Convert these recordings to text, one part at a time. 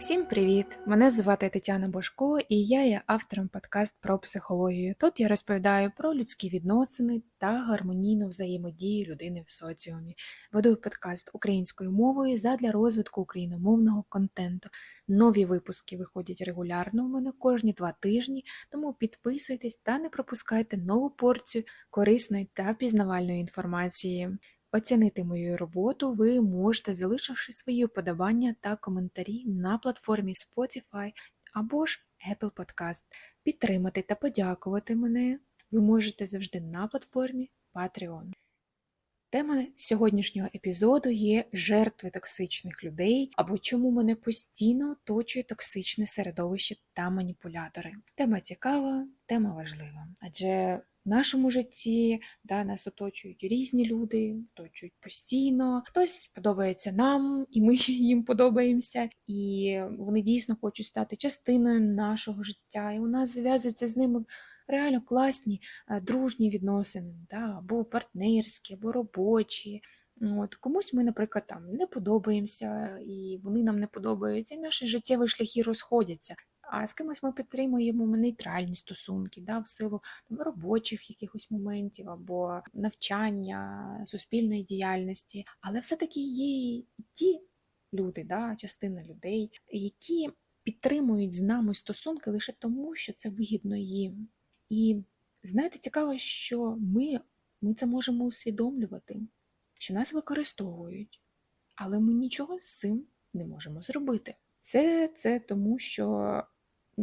Всім привіт! Мене звати Тетяна Бошко, і я є автором подкаст про психологію. Тут я розповідаю про людські відносини та гармонійну взаємодію людини в соціумі. Веду подкаст українською мовою задля розвитку україномовного контенту. Нові випуски виходять регулярно у мене кожні два тижні, тому підписуйтесь та не пропускайте нову порцію корисної та пізнавальної інформації. Оцінити мою роботу ви можете, залишивши свої вподобання та коментарі на платформі Spotify або ж Apple Podcast. Підтримати та подякувати мене ви можете завжди на платформі Patreon. Тема сьогоднішнього епізоду є жертви токсичних людей або чому мене постійно оточує токсичне середовище та маніпулятори. Тема цікава, тема важлива, адже в нашому житті да, нас оточують різні люди, оточують постійно. Хтось подобається нам, і ми їм подобаємося, і вони дійсно хочуть стати частиною нашого життя. І у нас зв'язуються з ними реально класні дружні відносини, да, або партнерські, або робочі. От, Комусь ми, наприклад, там не подобаємося, і вони нам не подобаються, і наші життєві шляхи розходяться. А з кимось ми підтримуємо нейтральні стосунки, да, в силу там, робочих якихось моментів або навчання, суспільної діяльності. Але все-таки є і ті люди, да, частина людей, які підтримують з нами стосунки лише тому, що це вигідно їм. І знаєте, цікаво, що ми, ми це можемо усвідомлювати, що нас використовують, але ми нічого з цим не можемо зробити. Все це тому, що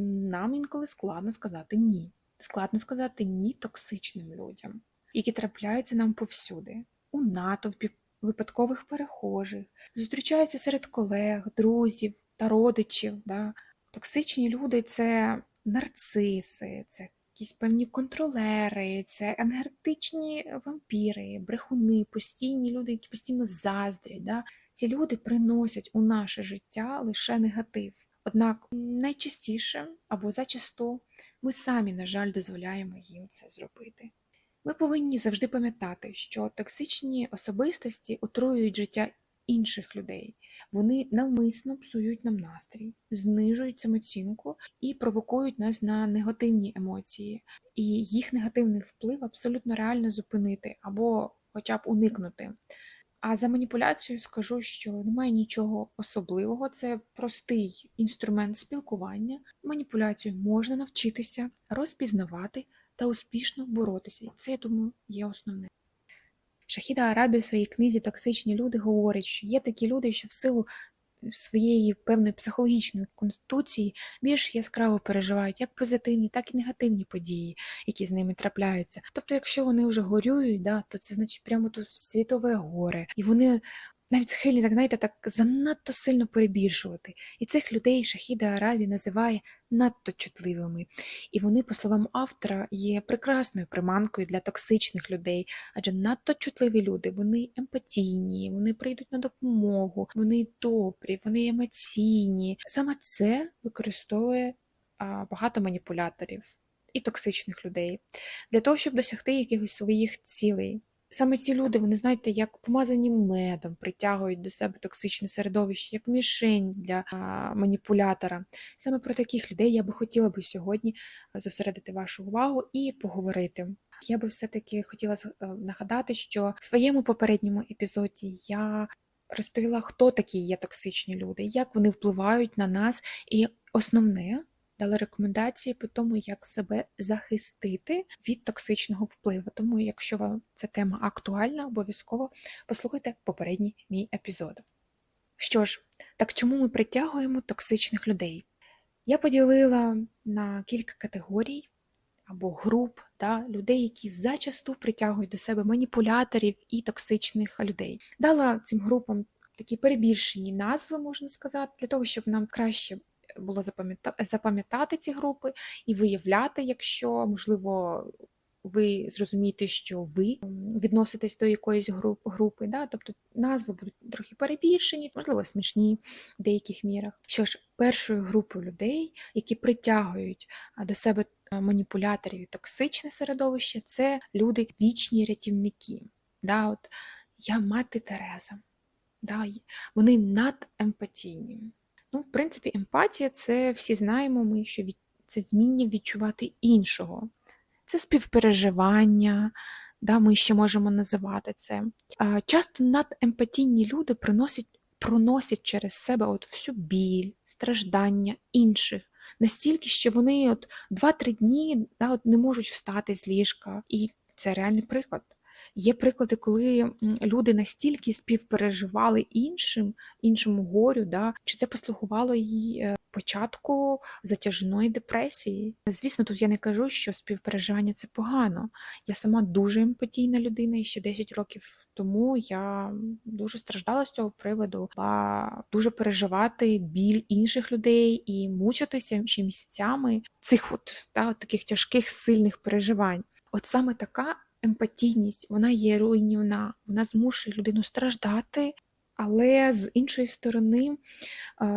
нам інколи складно сказати ні. Складно сказати ні токсичним людям, які трапляються нам повсюди, у натовпі випадкових перехожих, зустрічаються серед колег, друзів та родичів. Да? Токсичні люди це нарциси, це якісь певні контролери, це енергетичні вампіри, брехуни, постійні люди, які постійно заздрять. Да? Ці люди приносять у наше життя лише негатив. Однак найчастіше або зачасту ми самі, на жаль, дозволяємо їм це зробити. Ми повинні завжди пам'ятати, що токсичні особистості отруюють життя інших людей. Вони навмисно псують нам настрій, знижують самооцінку і провокують нас на негативні емоції. І їх негативний вплив абсолютно реально зупинити або хоча б уникнути. А за маніпуляцію скажу, що немає нічого особливого, це простий інструмент спілкування. Маніпуляцію можна навчитися розпізнавати та успішно боротися. І це, я думаю, є основне. Шахіда Арабі в своїй книзі Токсичні люди говорить, що є такі люди, що в силу своєї певної психологічної конституції більш яскраво переживають як позитивні, так і негативні події, які з ними трапляються. Тобто, якщо вони вже горюють, да, то це значить прямо тут світове горе, і вони навіть схильні, так знаєте, так занадто сильно перебільшувати. І цих людей Шахіда Араві називає надто чутливими. І вони, по словам автора, є прекрасною приманкою для токсичних людей, адже надто чутливі люди, вони емпатійні, вони прийдуть на допомогу, вони добрі, вони емоційні. Саме це використовує багато маніпуляторів і токсичних людей для того, щоб досягти якихось своїх цілей. Саме ці люди, вони, знаєте, як помазані медом, притягують до себе токсичне середовище, як мішень для а, маніпулятора. Саме про таких людей я би хотіла би сьогодні зосередити вашу увагу і поговорити. Я би все-таки хотіла нагадати, що в своєму попередньому епізоді я розповіла, хто такі є токсичні люди, як вони впливають на нас, і основне дала рекомендації по тому, як себе захистити від токсичного впливу. Тому, якщо вам ця тема актуальна, обов'язково послухайте попередній мій епізод. Що ж, так чому ми притягуємо токсичних людей? Я поділила на кілька категорій або груп да, людей, які зачасту притягують до себе маніпуляторів і токсичних людей. Дала цим групам такі перебільшені назви, можна сказати, для того, щоб нам краще було запам'ятати ці групи і виявляти, якщо, можливо, ви зрозумієте, що ви відноситесь до якоїсь групи, да? тобто назви будуть трохи перебільшені, можливо, смішні в деяких мірах. Що ж, першою групою людей, які притягують до себе маніпуляторів і токсичне середовище, це люди вічні рятівники. Да? От Я мати Тереза. Да? Вони надемпатійні. Ну, в принципі, емпатія це всі знаємо ми, що від... це вміння відчувати іншого. Це співпереживання, да, ми ще можемо називати це. Часто надемпатійні люди приносять, проносять через себе от всю біль, страждання інших. Настільки, що вони от 2-3 дні да, от не можуть встати з ліжка. І це реальний приклад. Є приклади, коли люди настільки співпереживали іншим, іншому горю, да, що це послугувало їй е, початку затяжної депресії. Звісно, тут я не кажу, що співпереживання це погано. Я сама дуже емпатійна людина, і ще 10 років тому я дуже страждала з цього приводу, була дуже переживати біль інших людей і мучитися ще місяцями цих от, да, таких тяжких сильних переживань. От саме така емпатійність, вона є руйнівна, вона змушує людину страждати, але з іншої сторони,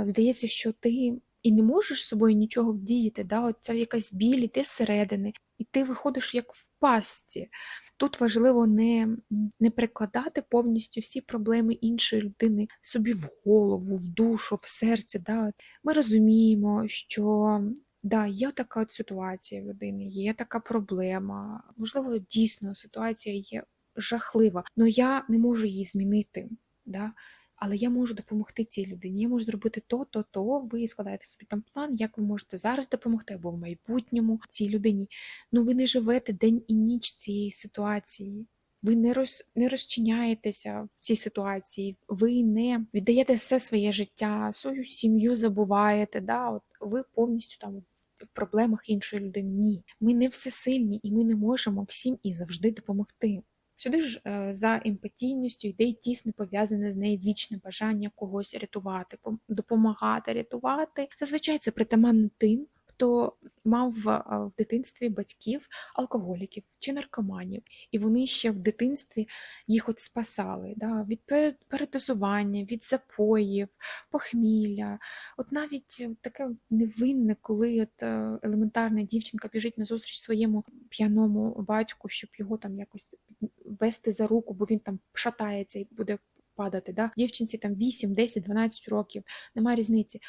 здається, що ти і не можеш з собою нічого вдіяти. Да? От ця якась біль іде зсередини, і ти виходиш як в пастці. Тут важливо не не перекладати повністю всі проблеми іншої людини собі в голову, в душу, в серце. Да? Ми розуміємо, що Да, є така от ситуація в людини, є така проблема. Можливо, дійсно ситуація є жахлива, але я не можу її змінити. Да? Але я можу допомогти цій людині. Я можу зробити то, то, то. Ви складаєте собі там план, як ви можете зараз допомогти або в майбутньому цій людині. Ну ви не живете день і ніч цієї ситуації. Ви не роз, не розчиняєтеся в цій ситуації, ви не віддаєте все своє життя, свою сім'ю забуваєте. Да? От Ви повністю там в, проблемах іншої людини. Ні. Ми не всесильні і ми не можемо всім і завжди допомогти. Сюди ж е, за емпатійністю йде й тісне пов'язане з нею вічне бажання когось рятувати, допомагати рятувати. Зазвичай це притаманно тим, хто мав в дитинстві батьків алкоголіків чи наркоманів, і вони ще в дитинстві їх от спасали да, від передозування, від запоїв, похмілля. От навіть таке невинне, коли от е, елементарна дівчинка біжить на зустріч своєму п'яному батьку, щоб його там якось вести за руку, бо він там шатається і буде падати. Да? Дівчинці там 8, 10, 12 років, немає різниці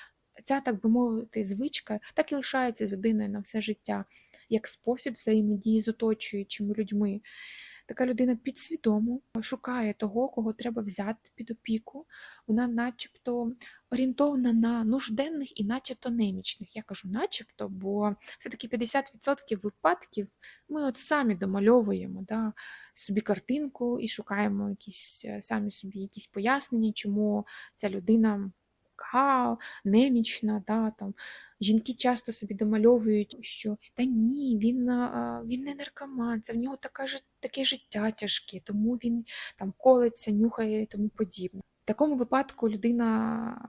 ця, так би мовити, звичка так і лишається з людиною на все життя, як спосіб взаємодії з оточуючими людьми. Така людина підсвідомо шукає того, кого треба взяти під опіку. Вона начебто орієнтована на нужденних і начебто немічних. Я кажу начебто, бо все-таки 50% випадків ми от самі домальовуємо да, собі картинку і шукаємо якісь самі собі якісь пояснення, чому ця людина така немічна. Да, там. Жінки часто собі домальовують, що та ні, він він не наркоман, це в нього така, таке життя тяжке, тому він там колиться, нюхає і тому подібне. В такому випадку людина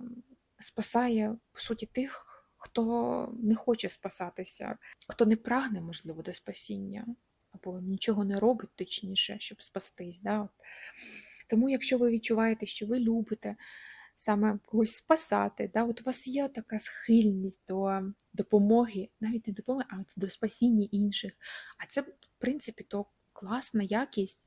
спасає, по суті, тих, хто не хоче спасатися, хто не прагне, можливо, до спасіння, або нічого не робить, точніше, щоб спастись. Да? Тому, якщо ви відчуваєте, що ви любите, саме когось спасати. Да? От У вас є така схильність до допомоги, навіть не допомоги, а от до спасіння інших. А це, в принципі, то класна якість,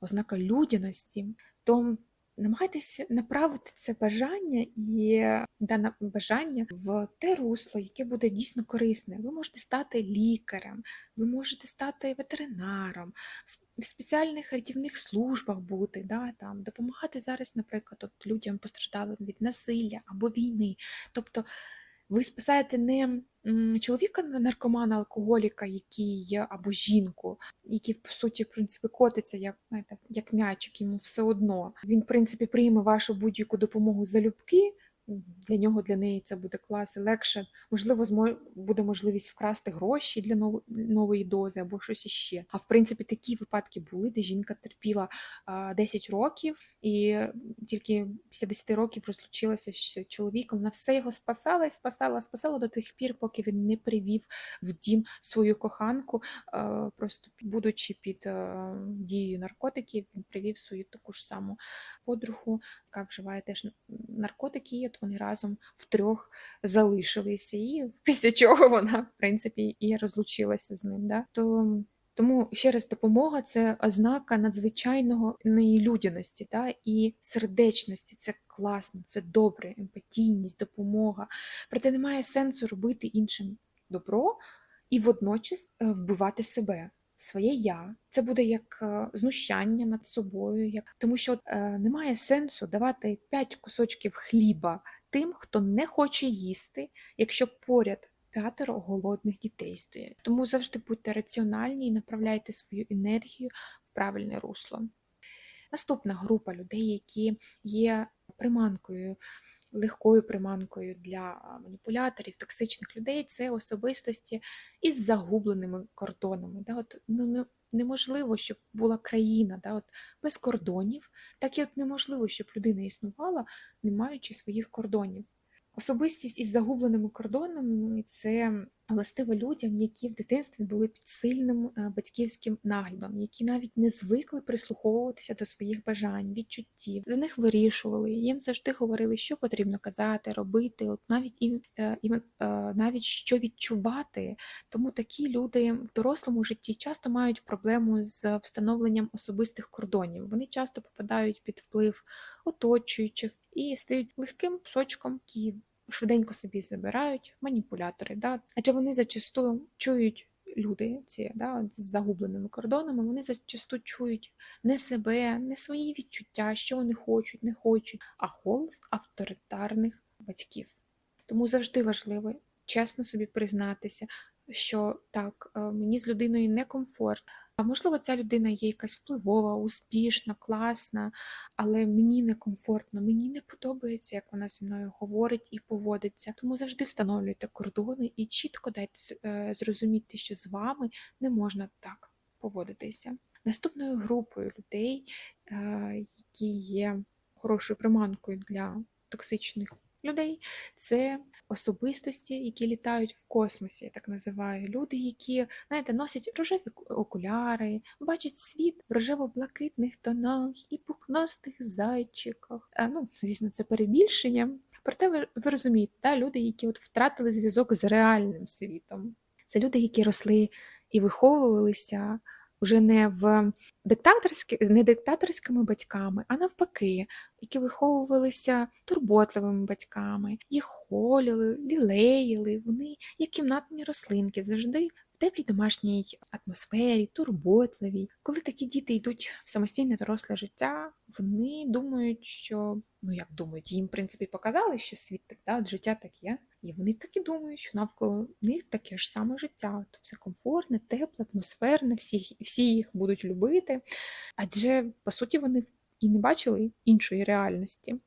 ознака людяності. То намагайтеся направити це бажання і дане бажання в те русло, яке буде дійсно корисне. Ви можете стати лікарем, ви можете стати ветеринаром, в спеціальних рятівних службах бути, да, там, допомагати зараз, наприклад, от людям постраждалим від насилля або війни. Тобто ви спасаєте не чоловіка наркомана, алкоголіка, який або жінку, який, по суті, в принципі, котиться як знаєте, як м'ячик, йому все одно. Він, в принципі, прийме вашу будь-яку допомогу залюбки для нього, для неї це буде клас і легше. Можливо, буде можливість вкрасти гроші для нової дози або щось іще. А в принципі, такі випадки були, де жінка терпіла 10 років і тільки після 10 років розлучилася з чоловіком. На все його спасала і спасала, спасала до тих пір, поки він не привів в дім свою коханку, просто будучи під дією наркотиків, він привів свою таку ж саму подругу, яка вживає теж наркотики, і от вони разом втрьох залишилися. І після чого вона, в принципі, і розлучилася з ним. Да? То тому ще раз допомога це ознака надзвичайної людяності да, і сердечності. Це класно, це добре, емпатійність, допомога. Проте немає сенсу робити іншим добро і водночас е, вбивати себе. Своє я, це буде як е, знущання над собою, як тому що е, немає сенсу давати 5 кусочків хліба тим, хто не хоче їсти, якщо поряд п'ятеро голодних дітей стоять. Тому завжди будьте раціональні і направляйте свою енергію в правильне русло. Наступна група людей, які є приманкою, легкою приманкою для маніпуляторів, токсичних людей, це особистості із загубленими кордонами. Да? От, ну, не- неможливо, щоб була країна да? от, без кордонів, так і от неможливо, щоб людина існувала, не маючи своїх кордонів. Особистість із загубленими кордонами це властиво людям, які в дитинстві були під сильним е, батьківським наглядом, які навіть не звикли прислуховуватися до своїх бажань, відчуттів. За них вирішували, їм завжди говорили, що потрібно казати, робити, от навіть і, е, е, навіть що відчувати. Тому такі люди в дорослому житті часто мають проблему з встановленням особистих кордонів. Вони часто попадають під вплив оточуючих і стають легким кусочком, які швиденько собі забирають маніпулятори. Да? Адже вони зачасту чують люди, ці да, з загубленими кордонами, вони зачасту чують не себе, не свої відчуття, що вони хочуть, не хочуть, а голос авторитарних батьків. Тому завжди важливо чесно собі признатися, що так, е, мені з людиною некомфортно. А можливо, ця людина є якась впливова, успішна, класна, але мені некомфортно, мені не подобається, як вона зі мною говорить і поводиться. Тому завжди встановлюйте кордони і чітко дайте е, зрозуміти, що з вами не можна так поводитися. Наступною групою людей, е, які є хорошою приманкою для токсичних людей, це особистості, які літають в космосі, так називаю. Люди, які, знаєте, носять рожеві окуляри, бачать світ в рожево-блакитних тонах і пухнастих зайчиках. А, ну, звісно, це перебільшення. Проте ви, ви розумієте, та, люди, які от втратили зв'язок з реальним світом. Це люди, які росли і виховувалися вже не в диктаторські, не диктаторськими батьками, а навпаки, які виховувалися турботливими батьками, їх холіли, лілеїли, вони як кімнатні рослинки, завжди теплій домашній атмосфері, турботливій. Коли такі діти йдуть в самостійне доросле життя, вони думають, що ну як думають, їм в принципі показали, що світ так, да, от життя таке. І вони так і думають, що навколо них таке ж саме життя. От все комфортне, тепле, атмосферне, всі, всі їх будуть любити. Адже по суті вони і не бачили іншої реальності.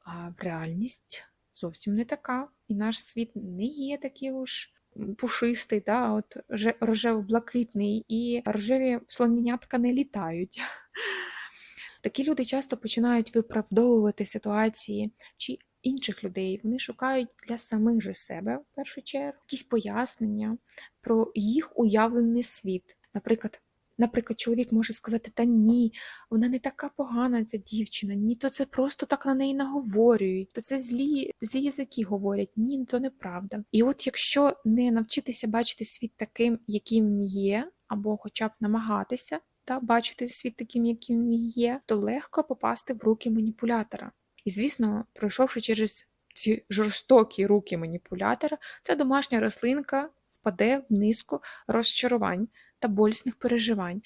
А в реальність зовсім не така. І наш світ не є такий уж пушистий, да, от же- рожево-блакитний, і рожеві слоненятка не літають. Такі люди часто починають виправдовувати ситуації чи інших людей. Вони шукають для самих же себе, в першу чергу, якісь пояснення про їх уявлений світ. Наприклад, Наприклад, чоловік може сказати: Та ні, вона не така погана, ця дівчина, ні, то це просто так на неї наговорюють, то це злі, злі язики говорять, ні, то неправда. І от якщо не навчитися бачити світ таким, яким він є, або хоча б намагатися та бачити світ таким, яким він є, то легко попасти в руки маніпулятора. І, звісно, пройшовши через ці жорстокі руки маніпулятора, ця домашня рослинка впаде в низку розчарувань та болісних переживань.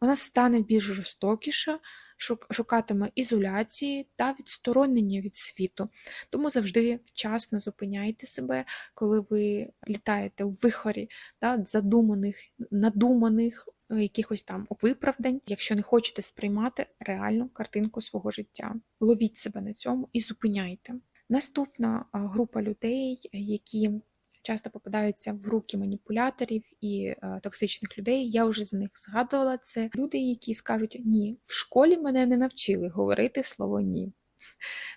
Вона стане більш жорстокіша, шук- шукатиме ізоляції та відсторонення від світу. Тому завжди вчасно зупиняйте себе, коли ви літаєте у вихорі да, задуманих, надуманих е, якихось там виправдань, якщо не хочете сприймати реальну картинку свого життя. Ловіть себе на цьому і зупиняйте. Наступна група людей, які часто попадаються в руки маніпуляторів і е, токсичних людей. Я вже за них згадувала. Це люди, які скажуть ні, в школі мене не навчили говорити слово ні.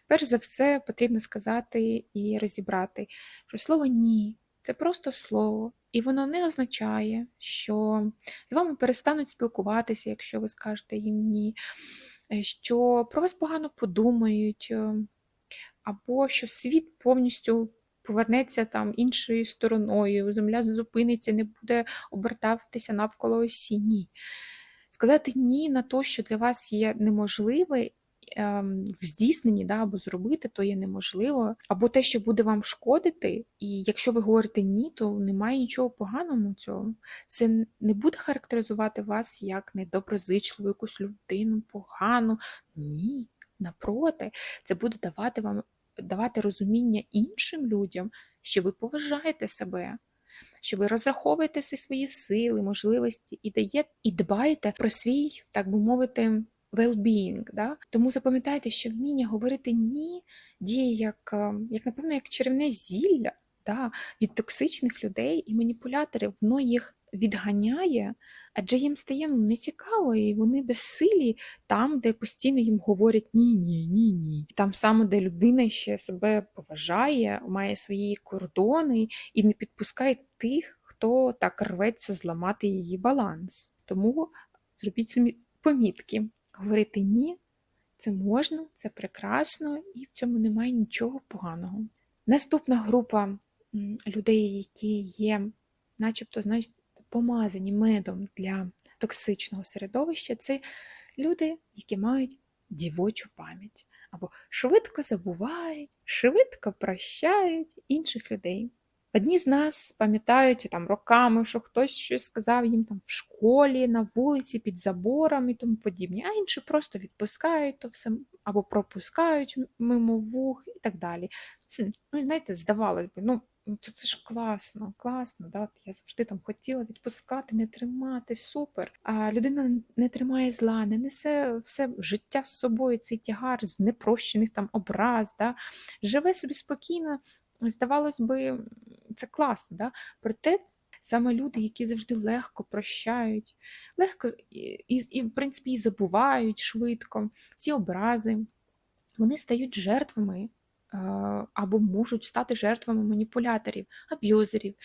Перш за все, потрібно сказати і розібрати, що слово ні це просто слово, і воно не означає, що з вами перестануть спілкуватися, якщо ви скажете їм ні, е, що про вас погано подумають, е, або що світ повністю повернеться там іншою стороною, земля зупиниться, не буде обертатися навколо осі. Ні. Сказати ні на те, що для вас є неможливе, ем, в здійсненні, да, або зробити, то є неможливо, або те, що буде вам шкодити, і якщо ви говорите ні, то немає нічого поганого в цьому. Це не буде характеризувати вас як недоброзичливу якусь людину, погану. Ні, напроти, це буде давати вам давати розуміння іншим людям, що ви поважаєте себе, що ви розраховуєте всі свої сили, можливості і даєте, і дбаєте про свій, так би мовити, well-being. Да? Тому запам'ятайте, що вміння говорити ні діє як, е, як напевно, як чарівне зілля да? від токсичних людей і маніпуляторів. Воно їх відганяє, адже їм стає ну, нецікаво, і вони безсилі там, де постійно їм говорять ні, ні, ні, ні. Там саме, де людина ще себе поважає, має свої кордони і не підпускає тих, хто так рветься зламати її баланс. Тому зробіть собі помітки. Говорити ні, це можна, це прекрасно, і в цьому немає нічого поганого. Наступна група людей, які є, начебто, знаєш, помазані медом для токсичного середовища, це люди, які мають дівочу пам'ять або швидко забувають, швидко прощають інших людей. Одні з нас пам'ятають там роками, що хтось щось сказав їм там в школі, на вулиці, під забором і тому подібне, а інші просто відпускають то все або пропускають мимо вух і так далі. Ну, знаєте, здавалось би, ну, то це ж класно, класно. Да? Я завжди там хотіла відпускати, не тримати, супер. А людина не тримає зла, не несе все життя з собою, цей тягар з непрощених там образ, да? живе собі спокійно. Здавалось би, це класно, да? проте саме люди, які завжди легко прощають, легко і, і, в принципі і забувають швидко ці образи, вони стають жертвами або можуть стати жертвами маніпуляторів, аб'юзерів.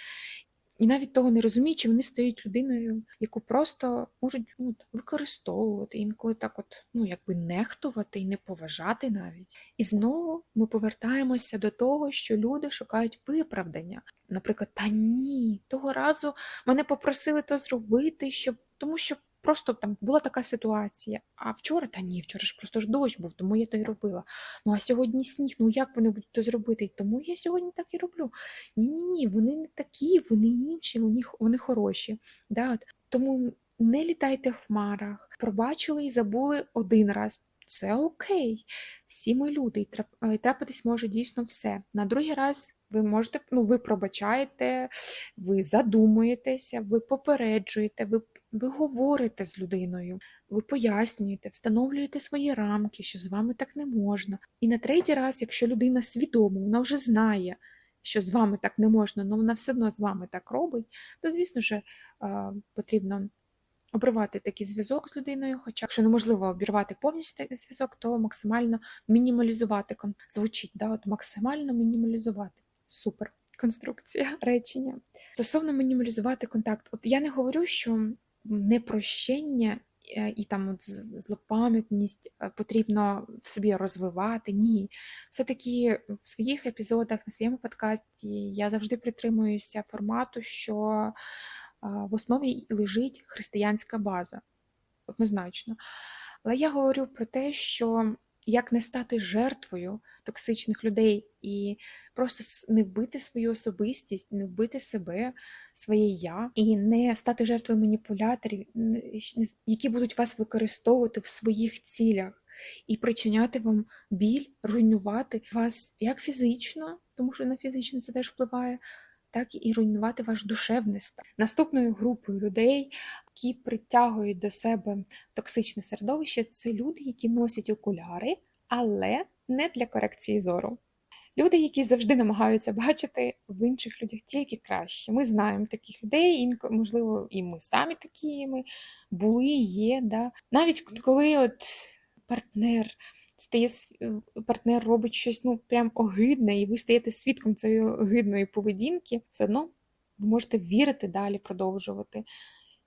І навіть того не розуміючи, вони стають людиною, яку просто можуть ну, використовувати, інколи так от, ну, якби нехтувати і не поважати навіть. І знову ми повертаємося до того, що люди шукають виправдання. Наприклад, та ні, того разу мене попросили то зробити, щоб тому що просто там була така ситуація. А вчора, та ні, вчора ж просто ж дощ був, тому я то й робила. Ну а сьогодні сніг, ну як вони будуть то зробити? Тому я сьогодні так і роблю. Ні, ні, ні, вони не такі, вони інші, вони, вони хороші. Да? от. Тому не літайте в хмарах, пробачили і забули один раз. Це окей. Всі ми люди, і е, трапитись може дійсно все. На другий раз ви можете, ну, ви пробачаєте, ви задумуєтеся, ви попереджуєте, ви, ви говорите з людиною, ви пояснюєте, встановлюєте свої рамки, що з вами так не можна. І на третій раз, якщо людина свідома, вона вже знає, що з вами так не можна, але вона все одно з вами так робить, то, звісно ж, потрібно обривати такий зв'язок з людиною. Хоча, якщо неможливо обірвати повністю такий зв'язок, то максимально мінімалізувати звучить, да, от максимально мінімалізувати. Супер. Конструкція речення. Стосовно мінімалізувати контакт, от я не говорю, що непрощення е, і там от злопам'ятність е, потрібно в собі розвивати. Ні. Все-таки в своїх епізодах на своєму подкасті я завжди притримуюся формату, що е, в основі лежить християнська база, однозначно. Але я говорю про те, що як не стати жертвою токсичних людей і просто не вбити свою особистість, не вбити себе, своє я, і не стати жертвою маніпуляторів, які будуть вас використовувати в своїх цілях. І причиняти вам біль, руйнувати вас як фізично, тому що на фізично це теж впливає, так і руйнувати ваш душевний стан. Наступною групою людей, які притягують до себе токсичне середовище, це люди, які носять окуляри, але не для корекції зору. Люди, які завжди намагаються бачити в інших людях тільки краще. Ми знаємо таких людей, інколи, можливо, і ми самі такі ми були, є. Да? Навіть коли от партнер стає е, партнер робить щось ну прям огидне, і ви стаєте свідком цієї огидної поведінки, все одно ви можете вірити далі, продовжувати.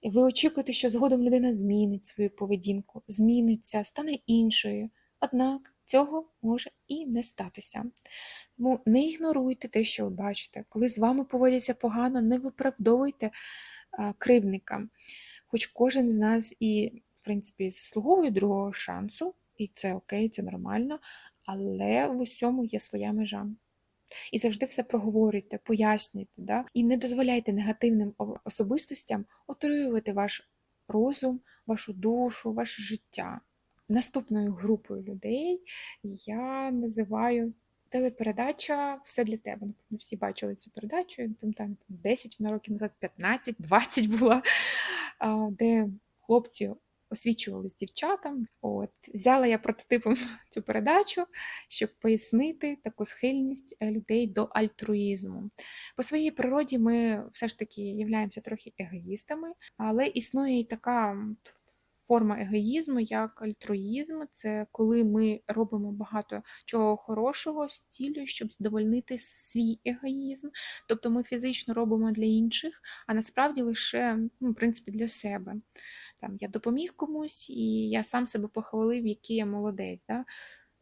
І ви очікуєте, що згодом людина змінить свою поведінку, зміниться, стане іншою. Однак цього може і не статися. Тому не ігноруйте те, що ви бачите. Коли з вами поводяться погано, не виправдовуйте а, кривника. Хоч кожен з нас і, в принципі, заслуговує другого шансу, і це окей, це нормально, але в усьому є своя межа. І завжди все проговорюйте, пояснюйте, да? і не дозволяйте негативним особистостям отруювати ваш розум, вашу душу, ваше життя. Наступною групою людей я називаю телепередача Все для тебе. Напевно, всі бачили цю передачу. Я пам'ятаю, там 10 років назад, 15, 20 була, де хлопці освічувались дівчатам. От взяла я прототипом цю передачу, щоб пояснити таку схильність е, людей до альтруїзму. По своїй природі ми все ж таки являємося трохи егоїстами, але існує і така форма егоїзму, як альтруїзм. Це коли ми робимо багато чого хорошого з цілею, щоб задовольнити свій егоїзм. Тобто ми фізично робимо для інших, а насправді лише ну, в принципі для себе. Там я допоміг комусь, і я сам себе похвалив, який я молодець. Да?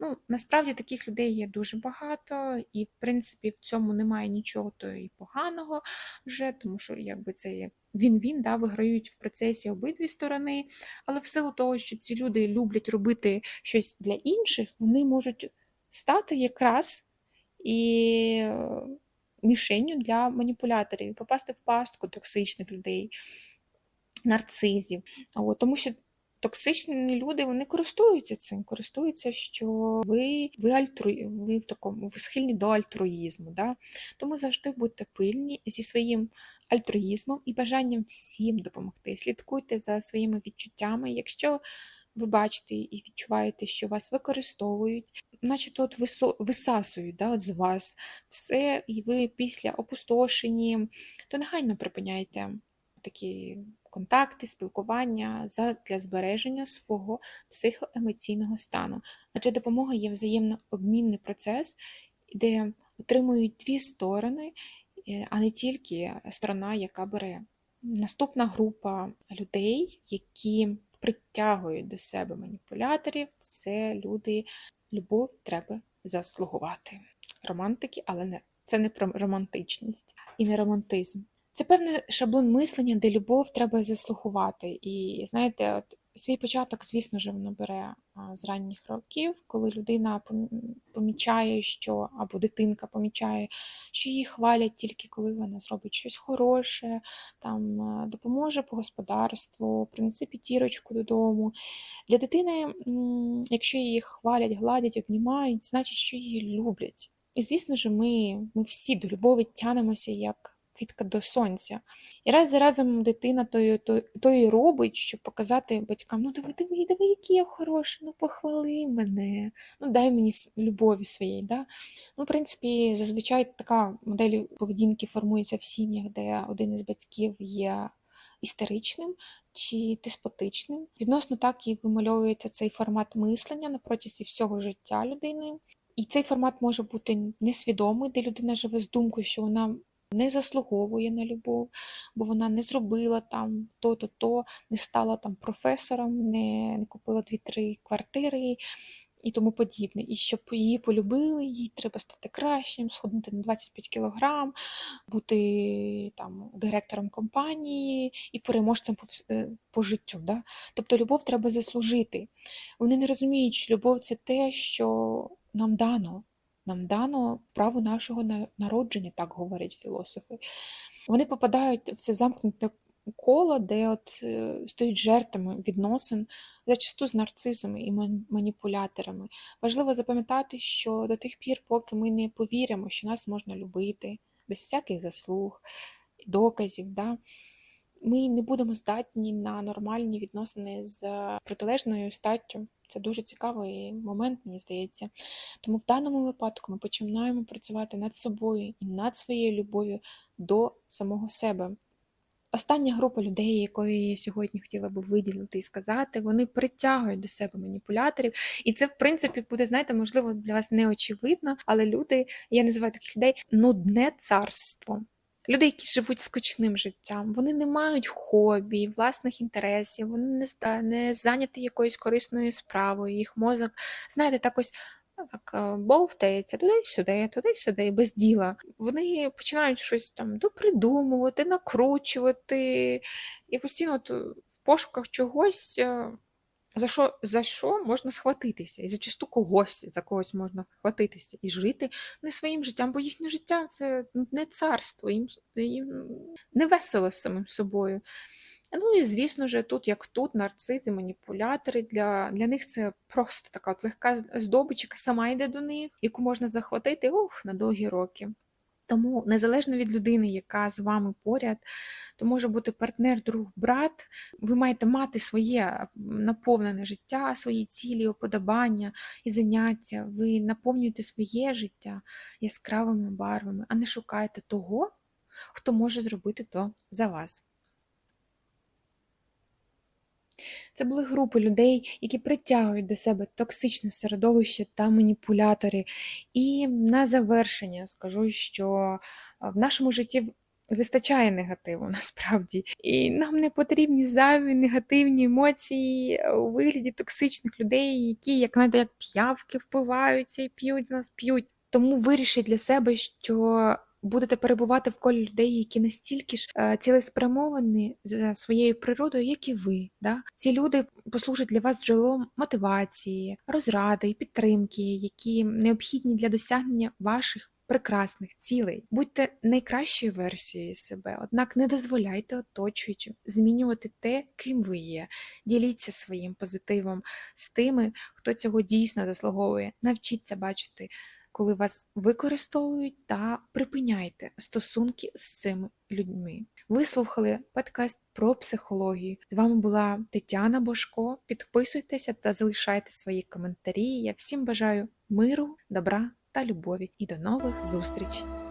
Ну, насправді таких людей є дуже багато, і в принципі в цьому немає нічого то і поганого вже, тому що якби це як він-він, да, виграють в процесі обидві сторони. Але в силу того, що ці люди люблять робити щось для інших, вони можуть стати якраз і е, мішенню для маніпуляторів, попасти в пастку токсичних людей, нарцизів. От, тому що токсичні люди вони користуються цим, користуються, що ви ви, альтру... ви в такому ви схильні до альтруїзму. Да? Тому завжди будьте пильні зі своїм альтруїзмом і бажанням всім допомогти. Слідкуйте за своїми відчуттями. Якщо ви бачите і відчуваєте, що вас використовують, наче от висасують да, от з вас все, і ви після опустошені, то негайно припиняйте такі контакти, спілкування для збереження свого психоемоційного стану. Адже допомога є взаємно обмінний процес, де отримують дві сторони, е, а не тільки сторона, яка бере. Наступна група людей, які притягують до себе маніпуляторів, це люди, любов треба заслугувати. Романтики, але не це не про романтичність і не романтизм. Це певний шаблон мислення, де любов треба заслугувати. І знаєте, от свій початок, звісно ж, воно бере з ранніх років, коли людина помічає, що або дитинка помічає, що її хвалять тільки коли вона зробить щось хороше, там допоможе по господарству, принесе п'ятірочку додому. Для дитини, якщо її хвалять, гладять, обнімають, значить, що її люблять. І звісно ж, ми, ми всі до любові тянемося як квітка до сонця. І раз за разом дитина то, то, то і робить, щоб показати батькам: ну диви, диви, диви, який я хороший, ну похвали мене, ну дай мені любові своєї. Да? Ну, в принципі, зазвичай така модель поведінки формується в сім'ях, де один із батьків є істеричним чи деспотичним. Відносно так і вимальовується цей формат мислення на протязі всього життя людини. І цей формат може бути несвідомий, де людина живе з думкою, що вона не заслуговує на любов, бо вона не зробила там то-то, то, не стала там професором, не, не купила дві-три квартири і тому подібне. І щоб її полюбили, їй треба стати кращим, сходити на 25 кілограм, бути там директором компанії і переможцем по, е, по життю. Да? Тобто любов треба заслужити. Вони не розуміють, що любов це те, що нам дано. Нам дано право нашого народження, так говорять філософи. Вони попадають в це замкнуте коло, де от е, стають жертвами відносин, зачасту з нарцизами і маніпуляторами. Важливо запам'ятати, що до тих пір, поки ми не повіримо, що нас можна любити без всяких заслуг, доказів, да, ми не будемо здатні на нормальні відносини з протилежною статтю. Це дуже цікавий момент, мені здається. Тому в даному випадку ми починаємо працювати над собою і над своєю любов'ю до самого себе. Остання група людей, якої я сьогодні хотіла би виділити і сказати, вони притягують до себе маніпуляторів. І це, в принципі, буде, знаєте, можливо, для вас не очевидно, але люди, я називаю таких людей нудне царство. Люди, які живуть скучним життям, вони не мають хобі, власних інтересів, вони не, не зайняті якоюсь корисною справою. Їх мозок, знаєте, так ось ну, так е, бовтається туди-сюди, туди-сюди, без діла. Вони починають щось там допридумувати, накручувати, і постійно от, в пошуках чогось. е, за що, за що можна схватитися, і зачасту когось за когось можна хватитися і жити не своїм життям, бо їхнє життя це не царство, їм, їм не весело з самим собою. Ну і звісно ж, тут, як тут, нарцизи, маніпулятори, для для них це просто така от легка здобич, яка сама йде до них, яку можна захватити ух, на довгі роки. Тому незалежно від людини, яка з вами поряд, то може бути партнер, друг, брат. Ви маєте мати своє наповнене життя, свої цілі, уподобання і заняття. Ви наповнюєте своє життя яскравими барвами, а не шукаєте того, хто може зробити то за вас. Це були групи людей, які притягують до себе токсичне середовище та маніпулятори. І на завершення скажу, що в нашому житті вистачає негативу насправді, і нам не потрібні зайві негативні емоції у вигляді токсичних людей, які, як знаєте, як п'явки впиваються і п'ють з нас п'ють. Тому вирішіть для себе, що будете перебувати в колі людей, які настільки ж е, цілеспрямовані за своєю природою, як і ви. Да? Ці люди послужать для вас джерелом мотивації, розради і підтримки, які необхідні для досягнення ваших. Прекрасних цілей, будьте найкращою версією себе, однак не дозволяйте оточуючим змінювати те, ким ви є. Діліться своїм позитивом з тими, хто цього дійсно заслуговує. Навчіться бачити коли вас використовують та припиняйте стосунки з цими людьми. Ви слухали подкаст про психологію. З вами була Тетяна Бошко. Підписуйтеся та залишайте свої коментарі. Я всім бажаю миру, добра та любові і до нових зустрічей!